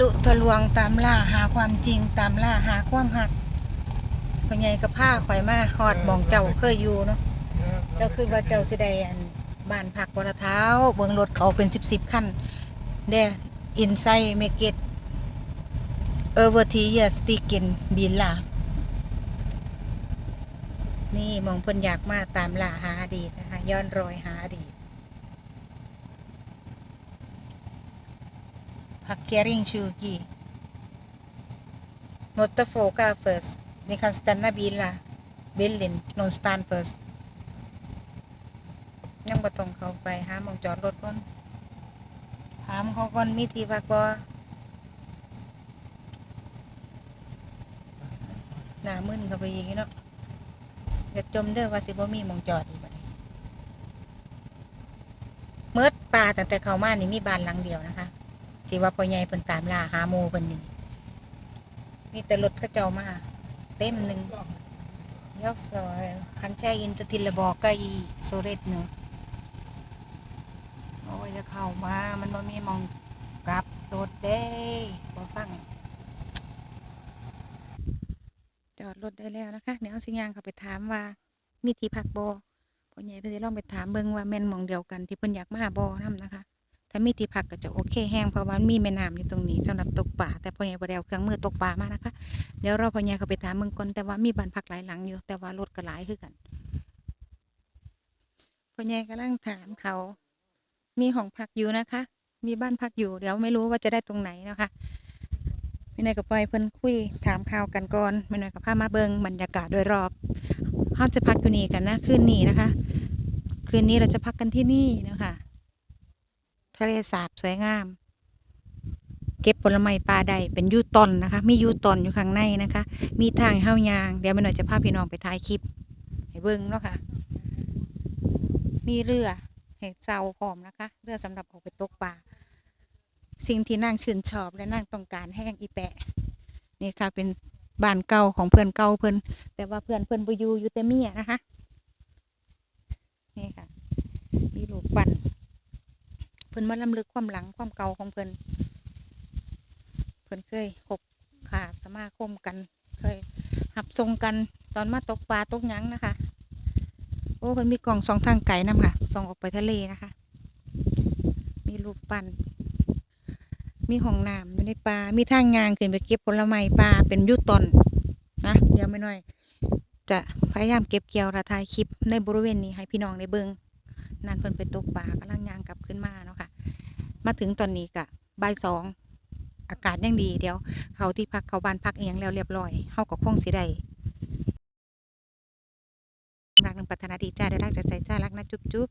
ลุทะลวงตามล่าหาความจริงตามล่าหาความหักพ่อใหญ่กับผ้าข่อยมาฮอดหมองเจ้าเคยอยู่เนาะเจ้าคือว่าเจ้าสิได้อันบ้านพักบนเท้าเบิ่งรถเขาเป็นสิบสิบคันเดอินไซเมเกตเออเวอร์ทีเยสติกินบินล่ะนี่หมองเพิ่นอยากมาตามล่าหาอดีตนะคะย้อนรอยหาอดีต Parkering 20. Måtte fråga först. Ni kan stanna bilen. Bilen någonstans först. ยังบ่ต้องเข้าไปหามองจอดรถก่อนถามเขาก่อนมีที่พักบ่หน้ามึนเข้าไปอีกเนาะอย่าจมเด้อว่าสิบ่มีมองจอดอีกบัดนี้เมิดป่าตั้งแต่เขามานี่มีบ้านหลังเดียวนะคะ ที่ว่าพ่อใหญ่เพิ่นตามล่าหาหมูเพิ่นนี่มีแต่รถเขาเจ้ามาเต็มหนึ่งยกซอยคันแช่อินทติลบอกก็อีโซเรตเนาะโอ้ยจะเข้ามา มันบ่มีมองกลับรถเด้บ่ฟัง จอดรถได้แล้วนะคะ เดี๋ยวเอาสิยางเขาไปถามว่า มีที่พักบ่พ่อใหญ่เพิ่นสิลองไปถามเบิ่งว่าแม่นมองเดียวกันที่เพิ่นอยากมาบ่นํนะคะ ถ้ามีที่พักก็จะโอเคแห้งเพราะว่ามีแม่น้ำอยู่ตรงนี้สำหรับตกปลาแต่พ่อใหญ่บ่ได้เอาเครื่องมือตกปลามานะคะเดี๋ยวเราพ่อใหญ่เขาไปถามเมืองก่อนแต่ว่ามีบ้านพักหลายหลังอยู่แต่ว่ารถก็หลายคือกันพ่อใหญ่กำลังถามเขา มีห้องพักอยู่นะคะ มีบ้านพักอยู่เดี๋ยวไม่รู้ว่าจะได้ตรงไหนนะคะไม่น้อยกับปอยเพิ่นคุยถามข่าวกันก่อนไม่น้อยกับพามาเบิงบรรยากาศโดยรอบเราจะพักอยู่นี่กันนะคืนนี้นะคะ คืนนี้เราจะพักกันที่นี่นะคะะเลสาบสวยงาม เก็บผลไม้ปลาใดเป็นยูตอนนะคะ มียูตอนอยู่ข้างในนะคะ มีทางเฮ้ายาง เดี๋ยวแม่หน่อยจะพาพี่น้องไปถ่ายคลิป ให้เบิ้งเนาะค่ะ มีเรือให้เซาพร้อมนะคะ เรือสำหรับออกไปตกปลา สิ่งที่นั่งชื่นชอบและนั่งต้องการแห้งอีแปะ นี่ค่ะเป็นบ้านเก่าของเพื่อนเก่าเพื่อนแต่ว่าเพื่อนเพื่อนบอยู่อยู่แต่เมียนะคะ นี่ค่ะ มีลูกปั่น เพิ่ นมาลำลึกความหลังความเก่าของเพิ่นเพิ่นเคยคบขาสมาคมกัน เคยหับทรงกันตอนมาตกปลาตกยังนะคะ โอ้เพิ่นมีกล่องสองทางไก่นํค่ะส่องออกไปทะเลนะคะ มีรูปปั้นมีห้องน้ำอยู่ในป่ามีทางยางขึ้นไปเก็บผลไม้ป่าเป็นยุตอนนะเดี๋ยวไม่น้อย จะพยายามเก็บเกี่ยวระทายคลิปในบริเวณนี้ให้พี่น้องได้เบิงนั่นเพิ่นไปตกปลากำลังย่างกลับขึ้นมาเนาะค่ะ มาถึงตอนนี้กะบ่ายสองอากาศยังดีเดี๋ยวเขาที่พักเขาบ้านพักเองแล้วเรียบร้อยเขาก็คงสิได้รักนึงปัฒนาดีจ้าได้รักจากใจจ้ารักนะจุ๊บจุ๊บ